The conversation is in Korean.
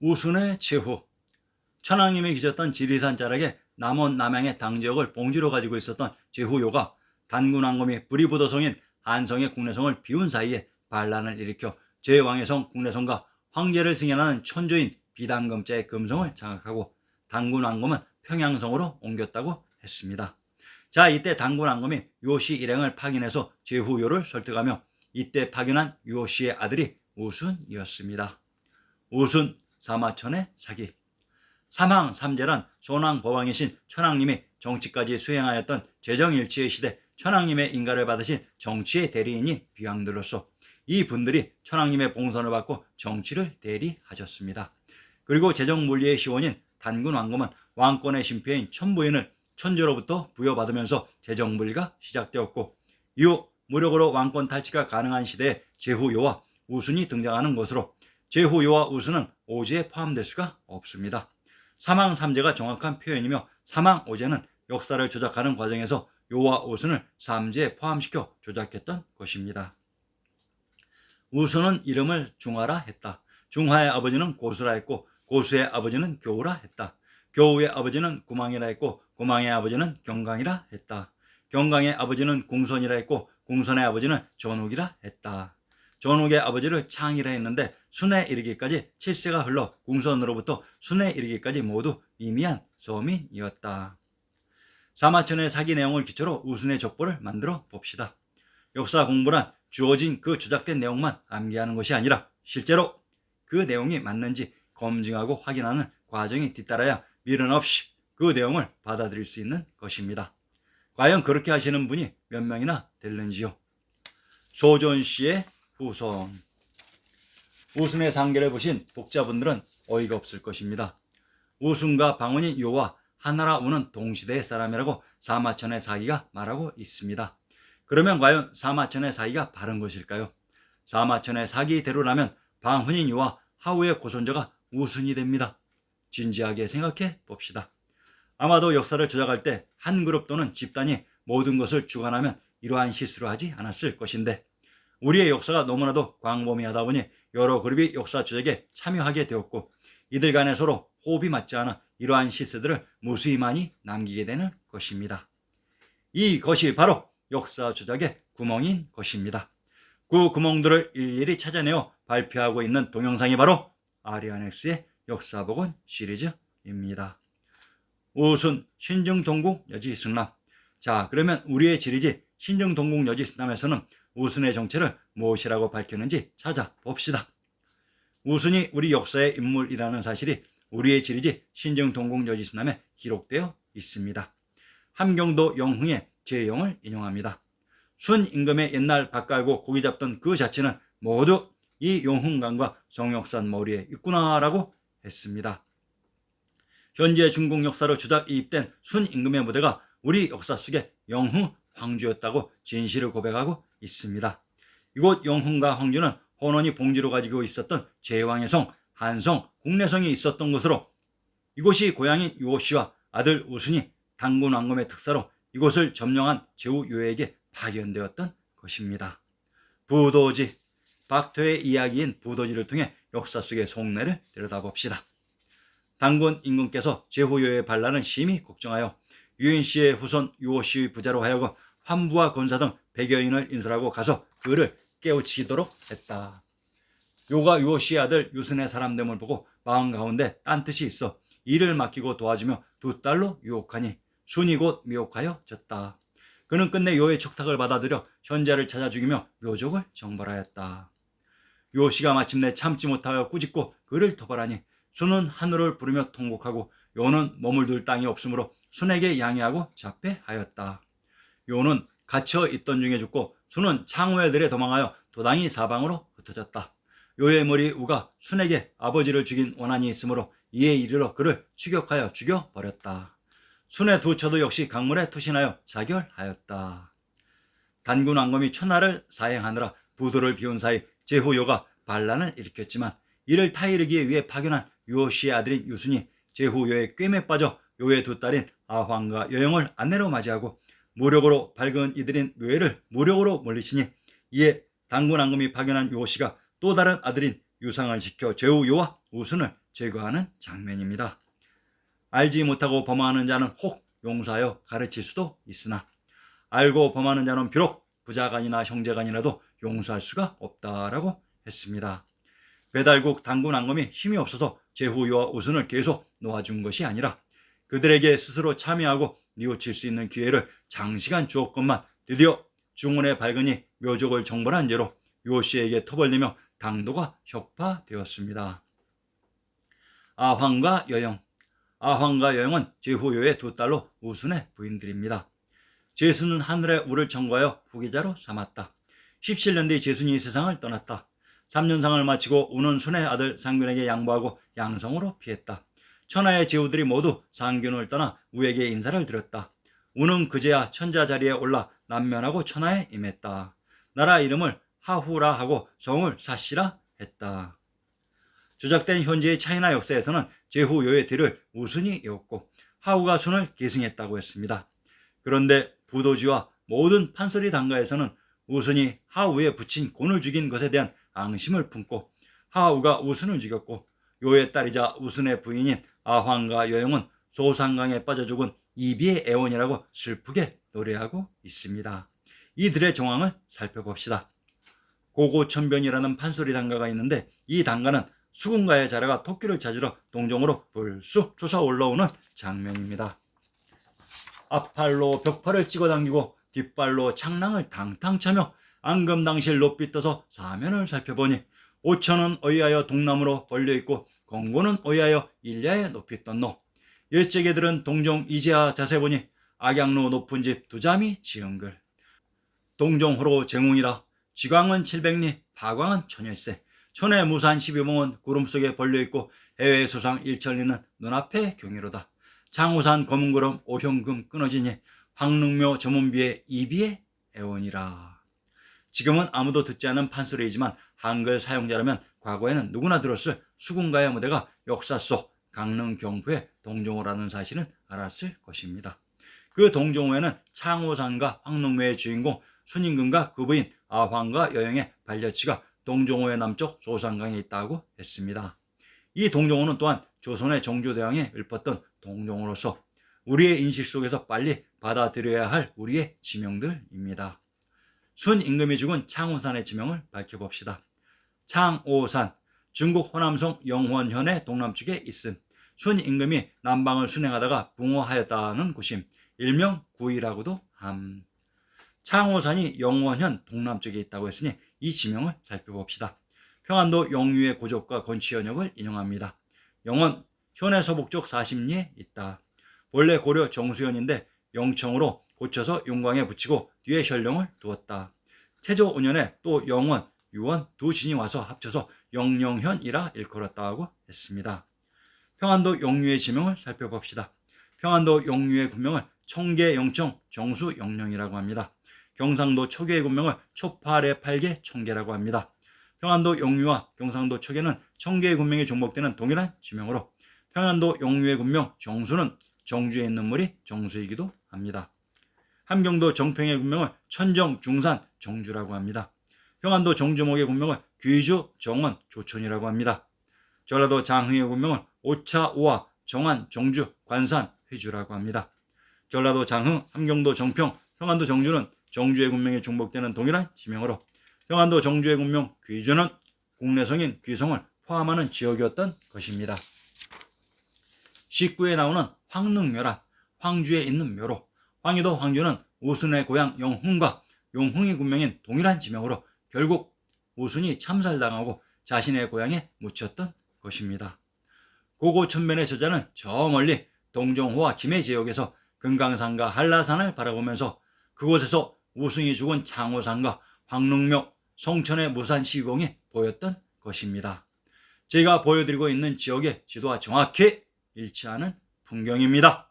우순의 제후 천왕님이 기졌던 지리산 자락에 남원 남양의 당지역을 봉지로 가지고 있었던 제후요가 단군왕검이 뿌리부도성인 한성의 국내성을 비운 사이에 반란을 일으켜 제왕의 성 국내성과 황제를 승인하는 천조인 비단금자의 금성을 장악하고 단군왕검은 평양성으로 옮겼다고 했습니다. 자 이때 단군왕검이 요시 일행을 파견해서 제후요를 설득하며 이때 파견한 요시의 아들이 우순이었습니다. 우순 사마천의 사기 사망 삼재란 소낭 법왕이신 천왕님이 정치까지 수행하였던 재정일치의 시대 천왕님의 인가를 받으신 정치의 대리인이 비왕들로서 이 분들이 천왕님의 봉선을 받고 정치를 대리하셨습니다. 그리고 재정물리의 시원인 단군 왕검은 왕권의 심표인 천부인을 천조로부터 부여받으면서 재정물리가 시작되었고 이후 무력으로 왕권 탈취가 가능한 시대에 제후요와 우순이 등장하는 것으로 제후요와 우순은 오지에 포함될 수가 없습니다. 사망 삼재가 정확한 표현이며 사망 오제는 역사를 조작하는 과정에서 요와 우순을 삼재에 포함시켜 조작했던 것입니다. 우순은 이름을 중화라 했다. 중화의 아버지는 고수라 했고 고수의 아버지는 교우라 했다. 교우의 아버지는 구망이라 했고 구망의 아버지는 경강이라 했다. 경강의 아버지는 궁선이라 했고 궁선의 아버지는 전욱이라 했다. 전욱의 아버지를 창이라 했는데 순에 이르기까지 7세가 흘러 궁선으로부터 순에 이르기까지 모두 미미한 서민이었다. 사마천의 사기 내용을 기초로 우순의 족보를 만들어 봅시다. 역사 공부란 주어진 그 조작된 내용만 암기하는 것이 아니라 실제로 그 내용이 맞는지 검증하고 확인하는 과정이 뒤따라야 미련 없이 그 내용을 받아들일 수 있는 것입니다. 과연 그렇게 하시는 분이 몇 명이나 될는지요? 소존 씨의 후손. 우순의 상계를 보신 독자분들은 어이가 없을 것입니다. 우순과 방언인 요와 하나라 우는 동시대의 사람이라고 사마천의 사기가 말하고 있습니다. 그러면 과연 사마천의 사기가 바른 것일까요? 사마천의 사기대로라면 방훈인 요와 하우의 고손자가 우순이 됩니다. 진지하게 생각해 봅시다. 아마도 역사를 조작할 때 한 그룹 또는 집단이 모든 것을 주관하면 이러한 실수를 하지 않았을 것인데 우리의 역사가 너무나도 광범위하다 보니 여러 그룹이 역사 조작에 참여하게 되었고 이들 간에 서로 호흡이 맞지 않아 이러한 실수들을 무수히 많이 남기게 되는 것입니다. 이것이 바로 역사 조작의 구멍인 것입니다. 그 구멍들을 일일이 찾아내어 발표하고 있는 동영상이 바로 아리아넥스의 역사복원 시리즈입니다. 우순 신정동국 여지 승남 자 그러면 우리의 지리지 신정동국 여지 승남에서는 우순의 정체를 무엇이라고 밝혔는지 찾아봅시다. 우순이 우리 역사의 인물이라는 사실이 우리의 지리지 신정동국 여지 승남에 기록되어 있습니다. 함경도 영흥의 제영을 인용합니다. 순 임금의 옛날 밥 깔고 고기 잡던 그 자체는 모두 이 용흥강과 성역산 머리에 있구나라고 했습니다. 현재 중국 역사로 주작 이입된 순 임금의 무대가 우리 역사 속에 영흥 황주였다고 진실을 고백하고 있습니다. 이곳 영흥과 황주는 혼원이 봉지로 가지고 있었던 제왕의 성, 한성, 국내성이 있었던 것으로 이곳이 고향인 유호씨와 아들 우순이 당군 왕검의 특사로 이곳을 점령한 제후 요에게 파견되었던 것입니다. 부도지, 박토의 이야기인 부도지를 통해 역사 속의 속내를 들여다봅시다. 당군 임금께서 제후요의 반란을 심히 걱정하여 유인 씨의 후손 유호 씨의 부자로 하여금 환부와 권사 등 100여인을 인솔하고 가서 그를 깨우치도록 했다. 요가 씨의 아들 유순의 사람됨을 보고 마음 가운데 딴 뜻이 있어 일을 맡기고 도와주며 두 딸로 유혹하니 순이 곧 미혹하여 졌다. 그는 끝내 요의 척탁을 받아들여 현자를 찾아 죽이며 묘족을 정벌하였다. 요 씨가 마침내 참지 못하여 꾸짖고 그를 토벌하니 순은 하늘을 부르며 통곡하고 요는 머물들 땅이 없으므로 순에게 양해하고 자폐하였다. 요는 갇혀 있던 중에 죽고 순은 창후에 들에 도망하여 도당이 사방으로 흩어졌다. 요의 머리 우가 순에게 아버지를 죽인 원한이 있으므로 이에 이르러 그를 추격하여 죽여버렸다. 순의 두 처도 역시 강물에 투신하여 자결하였다. 단군 왕검이 천하를 사행하느라 부도를 비운 사이 제후요가 반란을 일으켰지만 이를 타이르기 위해 파견한 유호씨의 아들인 유순이 제후요의 꿰매 빠져 요의 두 딸인 아황과 여영을 아내로 맞이하고 무력으로 밝은 이들인 묘회를 무력으로 물리치니 이에 당군 왕검이 파견한 유호씨가 또 다른 아들인 유상을 지켜 제후요와 우순을 제거하는 장면입니다. 알지 못하고 범하는 자는 혹 용서하여 가르칠 수도 있으나 알고 범하는 자는 비록 부자간이나 형제간이라도 용서할 수가 없다라고 했습니다. 배달국 당군 앙검이 힘이 없어서 제후요와 우순을 계속 놓아준 것이 아니라 그들에게 스스로 참여하고 뉘우칠 수 있는 기회를 장시간 주었건만 드디어 중원의 발근이 묘족을 정벌한 죄로 요씨에게 토벌되며 당도가 혁파되었습니다. 아황과 여영 아황과 여영은 제후요의 두 딸로 우순의 부인들입니다. 제수는 하늘의 우를 청구하여 후계자로 삼았다. 17년 뒤 제순이 세상을 떠났다. 3년상을 마치고 우는 순의 아들 상균에게 양보하고 양성으로 피했다. 천하의 제후들이 모두 상균을 떠나 우에게 인사를 드렸다. 우는 그제야 천자 자리에 올라 남면하고 천하에 임했다. 나라 이름을 하후라 하고 성을 사시라 했다. 조작된 현재의 차이나 역사에서는 제후요의 뒤를 우순이 이었고 하후가 순을 계승했다고 했습니다. 그런데 부도지와 모든 판소리 단가에서는 우순이 하우에 붙인 곤을 죽인 것에 대한 앙심을 품고 하우가 우순을 죽였고 요의 딸이자 우순의 부인인 아황과 여영은 소상강에 빠져 죽은 이비의 애원이라고 슬프게 노래하고 있습니다. 이들의 정황을 살펴봅시다. 고고천변이라는 판소리 단가가 있는데 이 단가는 수군가의 자라가 토끼를 찾으러 동정으로 불쑥 솟아 올라오는 장면입니다. 앞팔로 벽팔을 찍어 당기고 뒷발로 창랑을 탕탕 차며 앙금당실 높이 떠서 사면을 살펴보니 오천은 어이하여 동남으로 벌려있고 공고는 어이하여 일야에 높이 떴노. 일제개들은 동종 이지하 자세 보니 악양로 높은 집 두 잠이 지은글. 동종호로 정웅이라 지광은 칠백리 파광은 천일세 천의 무산 십이봉은 구름 속에 벌려있고 해외 수상 일천리는 눈앞에 경이로다. 장우산 검은구름 오형금 끊어지니 황릉묘 저문비의 이비의 애원이라. 지금은 아무도 듣지 않은 판소리이지만 한글 사용자라면 과거에는 누구나 들었을 수군가의 무대가 역사 속 강릉 경부의 동종호라는 사실은 알았을 것입니다. 그 동종호에는 창호산과 황릉묘의 주인공 순임금과 그 부인 아황과 여영의 반려치가 동종호의 남쪽 소산강에 있다고 했습니다. 이 동종호는 또한 조선의 정조대왕에 읊었던 동종으로서 우리의 인식 속에서 빨리 받아들여야 할 우리의 지명들입니다. 순임금이 죽은 창호산의 지명을 밝혀봅시다. 창오산, 중국 호남성 영원현의 동남쪽에 있음. 순 임금이 남방을 순행하다가 붕어하였다는 곳임. 일명 구이라고도 함. 창호산이 영원현 동남쪽에 있다고 했으니 이 지명을 살펴봅시다. 평안도 영유의 고족과 건취현역을 인용합니다. 영원 현해 서북쪽 40리에 있다. 본래 고려 정수현인데 영청으로 고쳐서 용광에 붙이고 뒤에 현령을 두었다. 태조 5년에 또 영원, 유원 두 신이 와서 합쳐서 영영현이라 일컬었다고 했습니다. 평안도 영유의 지명을 살펴봅시다. 평안도 영유의 군명을 청계 영청 정수 영령이라고 합니다. 경상도 초계의 군명을 초팔의 팔계 청계라고 합니다. 평안도 영유와 경상도 초계는 청계의 군명이 종목되는 동일한 지명으로 평안도 영유의 군명 정수는 정주에 있는 물이 정수이기도 합니다. 함경도 정평의 군명을 천정 중산 정주라고 합니다. 평안도 정주목의 군명을 귀주 정원 조촌이라고 합니다. 전라도 장흥의 군명을 오차 오화 정안 정주 관산 회주라고 합니다. 전라도 장흥 함경도 정평 평안도 정주는 정주의 군명에 중복되는 동일한 지명으로 평안도 정주의 군명 귀주는 국내성인 귀성을 포함하는 지역이었던 것입니다. 19에 나오는 황릉묘라 황주에 있는 묘로 황희도 황주는 우순의 고향 영흥과 용흥의 군명인 동일한 지명으로 결국 우순이 참살당하고 자신의 고향에 묻혔던 것입니다. 고고천변의 저자는 저 멀리 동정호와 김해 지역에서 금강산과 한라산을 바라보면서 그곳에서 우승이 죽은 창호산과 황릉묘, 성천의 무산 시공이 보였던 것입니다. 제가 보여드리고 있는 지역의 지도와 정확히 일치하는 풍경입니다.